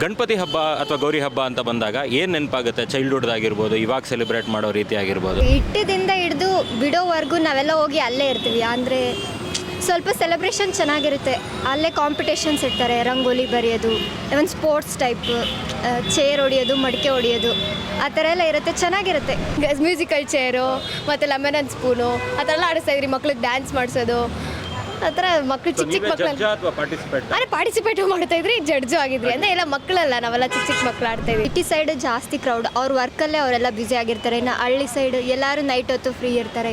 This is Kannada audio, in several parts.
ಗಣಪತಿ ಹಬ್ಬ ಅಥವಾ ಗೌರಿ ಹಬ್ಬ ಅಂತ ಬಂದಾಗ ಏನು ನೆನಪಾಗುತ್ತೆ? ಚೈಲ್ಡ್ಹುಡ್ದಾಗಿರ್ಬೋದು ಇವಾಗ ಸೆಲೆಬ್ರೇಟ್ ಮಾಡೋ ರೀತಿ ಆಗಿರ್ಬೋದು ಇಟ್ಟದಿಂದ ಹಿಡಿದು ಬಿಡೋವರೆಗೂ ನಾವೆಲ್ಲ ಹೋಗಿ ಅಲ್ಲೇ ಇರ್ತೀವಿ. ಅಂದರೆ ಸ್ವಲ್ಪ ಸೆಲೆಬ್ರೇಷನ್ ಚೆನ್ನಾಗಿರುತ್ತೆ. ಅಲ್ಲೇ ಕಾಂಪಿಟೇಷನ್ಸ್ ಇರ್ತಾರೆ ರಂಗೋಲಿ ಬರೆಯೋದು ಇವನ್ ಸ್ಪೋರ್ಟ್ಸ್ ಟೈಪ್ ಚೇರ್ ಹೊಡಿಯೋದು ಮಡಿಕೆ ಹೊಡಿಯೋದು ಆ ಥರ ಎಲ್ಲ ಇರುತ್ತೆ. ಚೆನ್ನಾಗಿರುತ್ತೆ. ಮ್ಯೂಸಿಕಲ್ ಚೇರು ಮತ್ತು ಲೆಮನ್ ಅಂಡ್ ಸ್ಪೂನು ಆ ಥರ ಎಲ್ಲ ಆಡಿಸ್ತಾ ಇದ್ರಿ ಮಕ್ಳಿಗೆ ಡ್ಯಾನ್ಸ್ ಮಾಡಿಸೋದು ಆ ಥರ ಮಕ್ಳು ಚಿಕ್ಕ ಚಿಕ್ಕ ಮಕ್ಕಳಲ್ಲಿ ಅಥವಾ ಪಾರ್ಟಿಸಿಪೇಟ್ ಅಂದರೆ ಪಾರ್ಟಿಸಿಪೇಟು ಮಾಡ್ತಾ ಇದ್ರಿ ಜಡ್ಜು ಆಗಿದ್ರಿ. ಅಂದರೆ ಎಲ್ಲ ಮಕ್ಕಳಲ್ಲ ನಾವೆಲ್ಲ ಚಿಕ್ಕ ಚಿಕ್ಕ ಮಕ್ಕಳು ಆಡ್ತಾ ಇದ್ವಿ. ಸಿಟಿ ಸೈಡ್ ಜಾಸ್ತಿ ಕ್ರೌಡ್ ಅವ್ರ ವರ್ಕಲ್ಲೇ ಅವರೆಲ್ಲ ಬ್ಯುಸಿ ಆಗಿರ್ತಾರೆ. ಇನ್ನು ಹಳ್ಳಿ ಸೈಡ್ ಎಲ್ಲರೂ ನೈಟ್ ಹೊತ್ತು ಫ್ರೀ ಇರ್ತಾರೆ.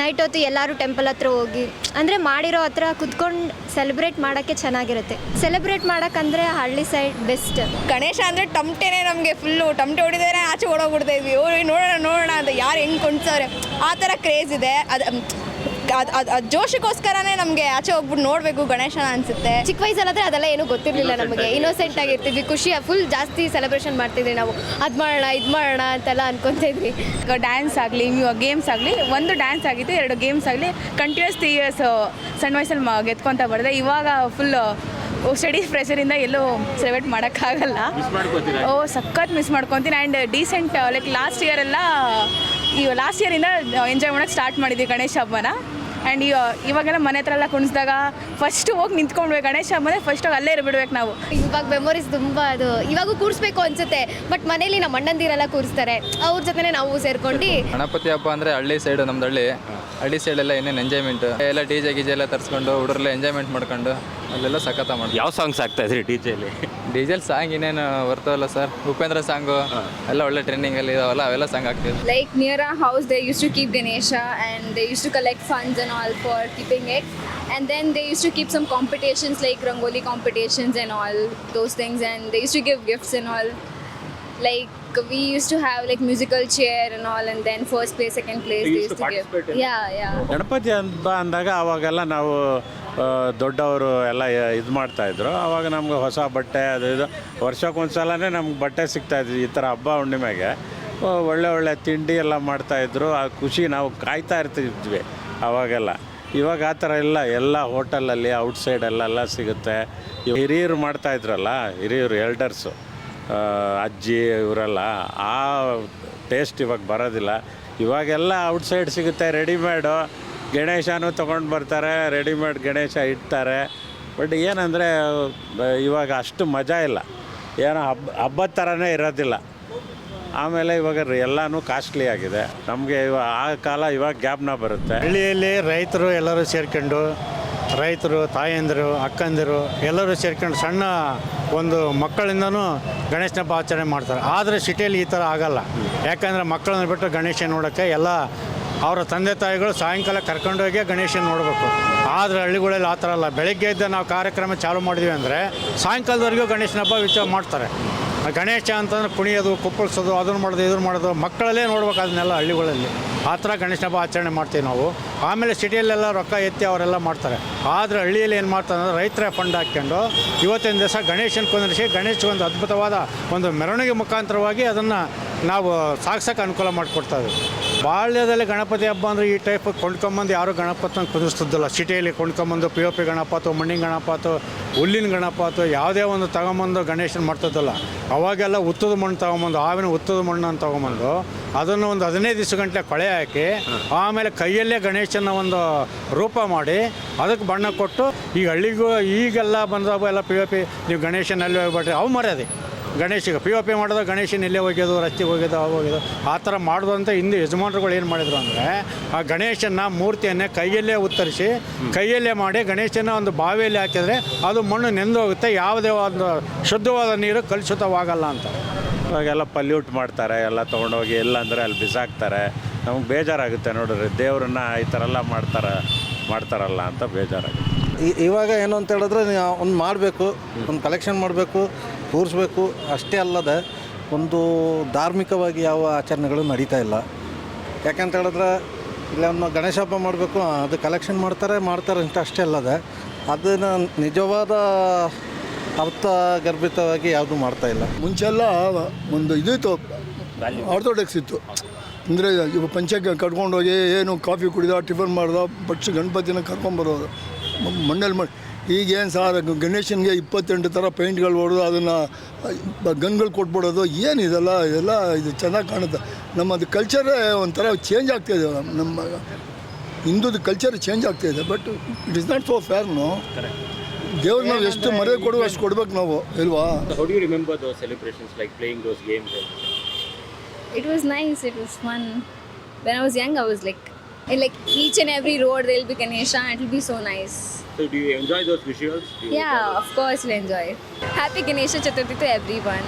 ನೈಟ್ ಹೊತ್ತು ಎಲ್ಲರೂ ಟೆಂಪಲ್ ಹತ್ರ ಹೋಗಿ ಅಂದರೆ ಮಾಡಿರೋ ಹತ್ರ ಕುತ್ಕೊಂಡು ಸೆಲೆಬ್ರೇಟ್ ಮಾಡೋಕ್ಕೆ ಚೆನ್ನಾಗಿರುತ್ತೆ. ಸೆಲೆಬ್ರೇಟ್ ಮಾಡೋಕ್ಕಂದ್ರೆ ಹಳ್ಳಿ ಸೈಡ್ ಬೆಸ್ಟ್ ಗಣೇಶ ಅಂದರೆ ಟಮಟೆನೇ ನಮಗೆ ಫುಲ್ಲು ಟಮಟೆ ಹೊಡಿದರೆ ಆಚೆ ಓಡೋಗ್ಬಿಡ್ತಾ ಇದ್ವಿ. ಓ ನೋಡೋಣ ನೋಡೋಣ ಅಂತ ಯಾರು ಹೆಂಗೆ ಕೊಂಡ್ಸವ್ರೆ. ಆ ಥರ ಕ್ರೇಜ್ ಇದೆ. ಅದು ಅದು ಅದು ಅದು ಜೋಶಕ್ಕೋಸ್ಕರನೇ ನಮಗೆ ಆಚೆ ಹೋಗ್ಬಿಟ್ಟು ನೋಡಬೇಕು ಗಣೇಶನ ಅನಿಸುತ್ತೆ. ಚಿಕ್ಕ ವಯಸ್ಸಲ್ಲಾದ್ರೆ ಅದೆಲ್ಲ ಏನೂ ಗೊತ್ತಿರಲಿಲ್ಲ ನಮಗೆ. ಇನ್ನೋಸೆಂಟ್ ಆಗಿರ್ತಿದ್ವಿ ಖುಷಿ ಫುಲ್ ಜಾಸ್ತಿ ಸೆಲೆಬ್ರೇಷನ್ ಮಾಡ್ತಿದ್ವಿ ನಾವು. ಅದು ಮಾಡೋಣ ಇದು ಮಾಡೋಣ ಅಂತೆಲ್ಲ ಅನ್ಕೊತಾ ಇದ್ವಿ. ಈಗ ಡ್ಯಾನ್ಸ್ ಆಗಲಿ ಗೇಮ್ಸ್ ಆಗಲಿ ಒಂದು ಡ್ಯಾನ್ಸ್ ಆಗಿತ್ತು ಎರಡು ಗೇಮ್ಸ್ ಆಗಲಿ ಕಂಟಿನ್ಯೂಸ್ ತ್ರೀ ಇಯರ್ಸ್ ಸಣ್ಣ ವಯಸ್ಸಲ್ಲಿ ಮ ಗೆದ್ಕೊತ ಬರದೆ ಇವಾಗ ಫುಲ್ ಸ್ಟಡೀಸ್ ಪ್ರೆಷರಿಂದ ಎಲ್ಲೂ ಸೆಲೆಬ್ರೇಟ್ ಮಾಡೋಕ್ಕಾಗಲ್ಲ. ಓ ಸಖತ್ ಮಿಸ್ ಮಾಡ್ಕೊತೀನಿ. And decent like last year ಎಲ್ಲ ಈ ಲಾಸ್ಟ್ ಇಯರಿಂದ ಎಂಜಾಯ್ ಮಾಡೋಕ್ಕೆ ಸ್ಟಾರ್ಟ್ ಮಾಡಿದ್ವಿ ಗಣೇಶ ಹಬ್ಬನ. ಆ್ಯಂಡ್ ಇವಾಗೆಲ್ಲ ಮನೆ ಹತ್ರ ಎಲ್ಲ ಕುಣಿಸಿದಾಗ ಫಸ್ಟ್ ಹೋಗಿ ನಿಂತ್ಕೊಂಡ್ಬೇಕು ಗಣೇಶ ಹಬ್ಬನೇ ಫಸ್ಟ್ ಹೋಗಿ ಅಲ್ಲೇ ಇರ್ಬಿಡ್ಬೇಕು ನಾವು. ಇವಾಗ ಮೆಮೊರೀಸ್ ತುಂಬ ಅದು ಇವಾಗೂ ಕೂರಿಸ್ಬೇಕು ಅನ್ಸುತ್ತೆ ಬಟ್ ಮನೇಲಿ ನಮ್ಮ ಅಣ್ಣಂದಿರೆಲ್ಲ ಕೂರಿಸ್ತಾರೆ. ಅವ್ರ ಜೊತೆನೇ ನಾವು ಸೇರ್ಕೊಂಡು. ಗಣಪತಿ ಹಬ್ಬ ಅಂದರೆ ಹಳ್ಳಿ ಸೈಡು ನಮ್ದು ಹಳ್ಳಿ. ಹಳ್ಳಿ ಸೈಡೆಲ್ಲ ಏನೇನು ಎಂಜಾಯ್ಮೆಂಟ್ ಎಲ್ಲ ಡಿ ಜೆ ಗಿಜೆ ಎಲ್ಲ ತರಿಸ್ಕೊಂಡು ಹುಡುಗರೆಲ್ಲ ಎಂಜಾಯ್ಮೆಂಟ್ ಮಾಡ್ಕೊಂಡು. ಅಲ್ಲೆಲ್ಲ ಸಖತ್ತ ಮಾಡಿ ಯಾವ ಸಾಂಗ್ಸ್ ಆಗ್ತಾ ಇದ್ರಿ ಡಿ ಜೆಲಿ ಡೀಸೆಲ್ ಸಾಂಗ್ ಇನ್ನೇನು ಬರ್ತಾವಲ್ಲ ಸರ್? ಉಪೇಂದ್ರ ಸಾಂಗು ಎಲ್ಲ ಒಳ್ಳೆ ಟ್ರೆಂಡಿಂಗ್ ಅಲ್ಲಿ ಇದಾವಲ್ಲ ಅವೆಲ್ಲ song ಆಗ್ತಿದ್ರು like near a house they used to keep Ganesha and they used to collect funds and all for keeping it and then they used to keep some competitions like rangoli competitions and all those things and they used to give gifts and all like we used to have like musical chair and all and then first place second place Ganapati ಹಬ್ಬ ಅಂದಾಗ ಅವಾಗೆಲ್ಲ ನಾವು ದೊಡ್ಡವರು ಎಲ್ಲ ಇದು ಮಾಡ್ತಾಯಿದ್ರು ಆವಾಗ ನಮ್ಗೆ ಹೊಸ ಬಟ್ಟೆ, ಅದು ಇದು. ವರ್ಷಕ್ಕೊಂದ್ಸಲನೇ ನಮ್ಗೆ ಬಟ್ಟೆ ಸಿಗ್ತಾಯಿದ್ವಿ ಈ ಥರ ಹಬ್ಬ ಹುಣ್ಣಿಮೆಗೆ. ಒಳ್ಳೆ ಒಳ್ಳೆ ತಿಂಡಿ ಎಲ್ಲ ಮಾಡ್ತಾಯಿದ್ರು ಆ ಖುಷಿ ನಾವು ಕಾಯ್ತಾ ಇರ್ತಿದ್ವಿ ಆವಾಗೆಲ್ಲ ಇವಾಗ ಆ ಥರ ಇಲ್ಲ. ಎಲ್ಲ ಹೋಟೆಲಲ್ಲಿ, ಔಟ್ಸೈಡಲ್ಲೆಲ್ಲ ಸಿಗುತ್ತೆ. ಹಿರಿಯರು ಮಾಡ್ತಾಯಿದ್ರಲ್ಲ ಹಿರಿಯರು, ಎಲ್ಡರ್ಸು ಅಜ್ಜಿ ಇವರೆಲ್ಲ, ಆ ಟೇಸ್ಟ್ ಇವಾಗ ಬರೋದಿಲ್ಲ. ಇವಾಗೆಲ್ಲ ಔಟ್ಸೈಡ್ ಸಿಗುತ್ತೆ, ರೆಡಿಮೇಡು. ಗಣೇಶನೂ ತೊಗೊಂಡು ಬರ್ತಾರೆ ರೆಡಿಮೇಡ್ ಗಣೇಶ ಇಡ್ತಾರೆ. ಬಟ್ ಏನಂದರೆ, ಇವಾಗ ಅಷ್ಟು ಮಜಾ ಇಲ್ಲ. ಏನೋ ಹಬ್ಬ ಹಬ್ಬದ ಥರನೇ ಇರೋದಿಲ್ಲ. ಆಮೇಲೆ ಇವಾಗ ಎಲ್ಲನೂ ಕಾಸ್ಟ್ಲಿ ಆಗಿದೆ. ನಮಗೆ ಇವಾಗ ಆ ಕಾಲ ಇವಾಗ ಗ್ಯಾಪ್ನ ಬರುತ್ತೆ. ಹಳ್ಳಿಯಲ್ಲಿ ರೈತರು ಎಲ್ಲರೂ ಸೇರ್ಕೊಂಡು, ರೈತರು, ತಾಯಂದಿರು, ಅಕ್ಕಂದಿರು ಎಲ್ಲರೂ ಸೇರ್ಕೊಂಡು ಸಣ್ಣ ಒಂದು ಮಕ್ಕಳಿಂದನೂ ಗಣೇಶನ ಹಬ್ಬ ಆಚರಣೆ ಮಾಡ್ತಾರೆ. ಆದರೆ ಸಿಟಿಯಲ್ಲಿ ಈ ಥರ ಆಗಲ್ಲ. ಯಾಕಂದರೆ ಮಕ್ಕಳನ್ನ ಬಿಟ್ಟು ಗಣೇಶ ನೋಡೋಕ್ಕೆ ಎಲ್ಲ ಅವರ ತಂದೆ ತಾಯಿಗಳು ಸಾಯಂಕಾಲ ಕರ್ಕೊಂಡೋಗಿ ಗಣೇಶನ ನೋಡಬೇಕು. ಆದರೆ ಹಳ್ಳಿಗಳಲ್ಲಿ ಆ ಥರ ಅಲ್ಲ. ಬೆಳಗ್ಗೆ ಇದ್ದ ನಾವು ಕಾರ್ಯಕ್ರಮ ಚಾಲು ಮಾಡಿದ್ವಿ ಅಂದರೆ ಸಾಯಂಕಾಲದವರೆಗೂ ಗಣೇಶನ ಹಬ್ಬ ವಿಚಾರ ಮಾಡ್ತಾರೆ. ಗಣೇಶ ಅಂತಂದ್ರೆ ಕುಣಿಯೋದು, ಕುಪ್ಪಳಿಸೋದು, ಅದನ್ನು ಮಾಡೋದು, ಇದನ್ನು ಮಾಡೋದು, ಮಕ್ಕಳಲ್ಲೇ ನೋಡ್ಬೇಕು ಅದನ್ನೆಲ್ಲ ಹಳ್ಳಿಗಳಲ್ಲಿ. ಆ ಥರ ಗಣೇಶ ಹಬ್ಬ ಆಚರಣೆ ಮಾಡ್ತೀವಿ ನಾವು. ಆಮೇಲೆ ಸಿಟಿಯಲ್ಲೆಲ್ಲ ರೊಕ್ಕ ಎತ್ತಿ ಅವರೆಲ್ಲ ಮಾಡ್ತಾರೆ. ಆದರೆ ಹಳ್ಳಿಯಲ್ಲಿ ಏನು ಮಾಡ್ತಾರೆ ಅಂದರೆ ರೈತರ ಫಂಡ್ ಹಾಕ್ಕೊಂಡು ಇವತ್ತಿನ ದಿವಸ ಗಣೇಶನ ಕುಂದರಿಸಿ ಗಣೇಶ ಒಂದು ಅದ್ಭುತವಾದ ಒಂದು ಮೆರವಣಿಗೆ ಮುಖಾಂತರವಾಗಿ ಅದನ್ನು ನಾವು ಸಾಗ್ಸೋಕೆ ಅನುಕೂಲ ಮಾಡಿಕೊಡ್ತಾ ಇದ್ದೀವಿ. ಬಾಲ್ಯದಲ್ಲಿ ಗಣಪತಿ ಹಬ್ಬ ಅಂದರೆ ಈ ಟೈಪ್ ಕೊಂಡ್ಕೊಂಬಂದು ಯಾರು ಗಣಪತಿನ ಕುದಿಸ್ತಿದ್ದಿಲ್ಲ. ಸಿಟಿಯಲ್ಲಿ ಕೊಂಡ್ಕೊಂಬಂದು ಪಿ ಒ ಪಿ ಗಣಪ ಅಥವಾ ಮಣ್ಣಿನ ಗಣಪ ಅಥವಾ ಹುಲ್ಲಿನ ಗಣಪ ಅಥವಾ ಯಾವುದೇ ಒಂದು ತಗೊಂಬಂದು ಗಣೇಶನ ಮಾಡ್ತಿದ್ದಿಲ್ಲ. ಅವಾಗೆಲ್ಲ ಉತ್ತದ ಮಣ್ಣು ತಗೊಂಬಂದು ಆವಿನ ಉತ್ತದ ಮಣ್ಣನ್ನು ತೊಗೊಂಬಂದು ಅದನ್ನು ಒಂದು ಹದಿನೈದು ದಿವಸ ಗಂಟೆ ಕೊಳೆ ಹಾಕಿ ಆಮೇಲೆ ಕೈಯಲ್ಲೇ ಗಣೇಶನ ಒಂದು ರೂಪ ಮಾಡಿ ಅದಕ್ಕೆ ಬಣ್ಣ ಕೊಟ್ಟು ಈಗ ಹಳ್ಳಿಗೂ ಈಗೆಲ್ಲ ಬಂದಾಗ ಎಲ್ಲ ಪಿ ಒ ಪಿ ನೀವು ಗಣೇಶನಲ್ಲಿ ಹೋಗ್ಬಿಟ್ರೆ ಅವು ಮರ್ಯಾದೆ. ಗಣೇಶಿಗೆ ಪಿ ಒ ಪಿ ಮಾಡಿದ ಗಣೇಶನ ಇಲ್ಲೇ ಹೋಗ್ಯೋದು ರಸ್ತೆಗೆ ಹೋಗ್ಯೋದು ಅವು ಹೋಗ್ಯೋದು ಆ ಥರ ಮಾಡೋದಂತ ಹಿಂದೆ ಯಜಮಾನರುಗಳು ಏನು ಮಾಡಿದ್ರು ಅಂದರೆ ಆ ಗಣೇಶನ ಮೂರ್ತಿಯನ್ನೇ ಕೈಯಲ್ಲೇ ಉತ್ತರಿಸಿ ಕೈಯಲ್ಲೇ ಮಾಡಿ ಗಣೇಶನ ಒಂದು ಬಾವಿಯಲ್ಲಿ ಹಾಕಿದರೆ ಅದು ಮಣ್ಣು ನೆಂದು ಹೋಗುತ್ತೆ ಯಾವುದೇ ಒಂದು ಶುದ್ಧವಾದ ನೀರು ಕಲುಷಿತವಾಗಲ್ಲ ಅಂತ. ಇವಾಗೆಲ್ಲ ಪಲ್ಯೂಟ್ ಮಾಡ್ತಾರೆ ಎಲ್ಲ ತೊಗೊಂಡೋಗಿ ಎಲ್ಲ ಅಂದರೆ ಅಲ್ಲಿ ಬಿಸಾಕ್ತಾರೆ. ನಮಗೆ ಬೇಜಾರಾಗುತ್ತೆ ನೋಡಿರಿ ದೇವ್ರನ್ನ ಈ ಥರ ಎಲ್ಲ ಮಾಡ್ತಾರೆ ಮಾಡ್ತಾರಲ್ಲ ಅಂತ ಬೇಜಾರಾಗುತ್ತೆ. ಇವಾಗ ಏನು ಅಂತ ಹೇಳಿದ್ರೆ ಒಂದು ಮಾಡಬೇಕು ಒಂದು ಕಲೆಕ್ಷನ್ ಮಾಡಬೇಕು ತೋರಿಸ್ಬೇಕು. ಅಷ್ಟೇ ಅಲ್ಲದೆ ಒಂದು ಧಾರ್ಮಿಕವಾಗಿ ಯಾವ ಆಚರಣೆಗಳು ನಡೀತಾ ಇಲ್ಲ. ಯಾಕಂತ ಹೇಳಿದ್ರೆ ಇಲ್ಲಿ ಒಂದು ಗಣೇಶ ಹಬ್ಬ ಮಾಡಬೇಕು, ಅದು ಕಲೆಕ್ಷನ್ ಮಾಡ್ತಾರೆ ಮಾಡ್ತಾರೆ ಅಂತ ಅಷ್ಟೇ ಅಲ್ಲದೆ ಅದನ್ನು ನಿಜವಾದ ಅರ್ಥಗರ್ಭಿತವಾಗಿ ಯಾವುದು ಮಾಡ್ತಾ ಇಲ್ಲ. ಮುಂಚೆಲ್ಲ ಒಂದು ಇದಿತ್ತು ಆರ್ಥೋಡಾಕ್ಸ್ ಇತ್ತು. ಅಂದರೆ ಇವಾಗ ಪಂಚಕ್ಕೆ ಕಟ್ಕೊಂಡೋಗಿ ಏನು ಕಾಫಿ ಕುಡಿದ, ಟಿಫನ್ ಮಾಡ್ದ ಬಟ್ಸ್ ಗಣಪತಿನ ಕರ್ಕೊಂಬರೋದು ಮಣ್ಣಲ್ಲಿ ಮಾಡಿ ಈಗೇನು ಸರ್ ಗಣೇಶನಿಗೆ ಇಪ್ಪತ್ತೆಂಟು ಥರ ಪೇಂಟ್ಗಳು ಹೊಡೆದು ಅದನ್ನು ಗನ್ಗಳು ಕೊಟ್ಬಿಡೋದು ಏನು ಇದೆಲ್ಲ ಇದೆಲ್ಲ ಇದು ಚೆನ್ನಾಗಿ ಕಾಣುತ್ತೆ. ನಮ್ಮದು ಕಲ್ಚರೇ ಒಂಥರ ಚೇಂಜ್ ಆಗ್ತಾಯಿದೆ ನಮ್ಮ ಹಿಂದೂದು ಕಲ್ಚರ್ ಚೇಂಜ್ ಆಗ್ತಾಯಿದೆ but it is not so fair no ದೇವ್ರಿಗೆ ನಾವು ಎಷ್ಟು ಮರ್ಯಾದೆ ಕೊಡುವ ಅಷ್ಟು ಕೊಡ್ಬೇಕು ನಾವು ಇಲ್ವಾ? Was remember those celebrations like playing those games it was nice it was fun. When I was young, I was like, in like each and every road there will be Ganesha and it will be so nice. So do you enjoy those visuals? Yeah, of course we enjoy. Happy Ganesha Chaturthi to everyone.